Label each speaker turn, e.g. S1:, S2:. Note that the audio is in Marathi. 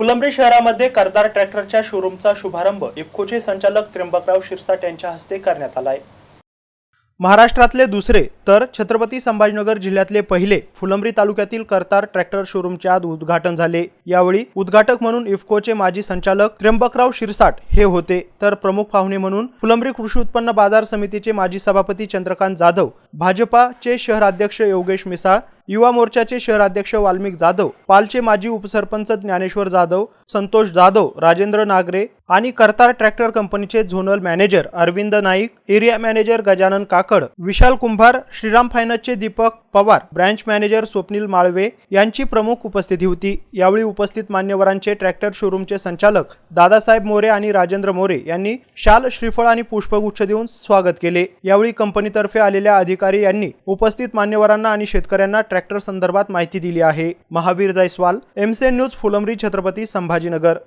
S1: फुलंब्री शहरामध्ये करदार ट्रॅक्टरच्या शोरूमचा शुभारंभ इफ्कोचे संचालक त्र्यंबकराव शिरसाट यांच्या हस्ते करण्यात आलाय. महाराष्ट्रातले दुसरे तर छत्रपती संभाजीनगर जिल्ह्यातले पहिले फुलंब्री तालुक्यातील करतार ट्रॅक्टर शोरूमचे आज उद्घाटन झाले. यावेळी उद्घाटक म्हणून इफ्कोचे माजी संचालक त्र्यंबकराव शिरसाट हे होते. तर प्रमुख पाहुणे म्हणून फुलंब्री कृषी उत्पन्न बाजार समितीचे माजी सभापती चंद्रकांत जाधव भाजपाचे शहराध्यक्ष योगेश मिसाळ युवा मोर्चाचे शहराध्यक्ष वाल्मिक जाधव पालचे माजी उपसरपंच ज्ञानेश्वर जाधव संतोष जाधव राजेंद्र नागरे आणि कर्तार ट्रॅक्टर कंपनीचे zonal manager Arvind Naik area manager Gajanan Kakad Vishal Kumbhar Shriram फायनान्सचे दीपक पवार ब्रँच मॅनेजर स्वप्नील माळवे यांची प्रमुख उपस्थिती होती. यावेळी उपस्थित मान्यवरांचे ट्रॅक्टर शोरूमचे संचालक दादासाहेब मोरे आणि राजेंद्र मोरे यांनी शाल श्रीफळ आणि पुष्पगुच्छ देऊन स्वागत केले. यावेळी कंपनीतर्फे आलेल्या अधिकारी यांनी उपस्थित मान्यवरांना आणि शेतकऱ्यांना ट्रॅक्टर संदर्भात माहिती दिली आहे. Mahavir Jaiswal MCN news Phulambri Chhatrapati Sambhajinagar.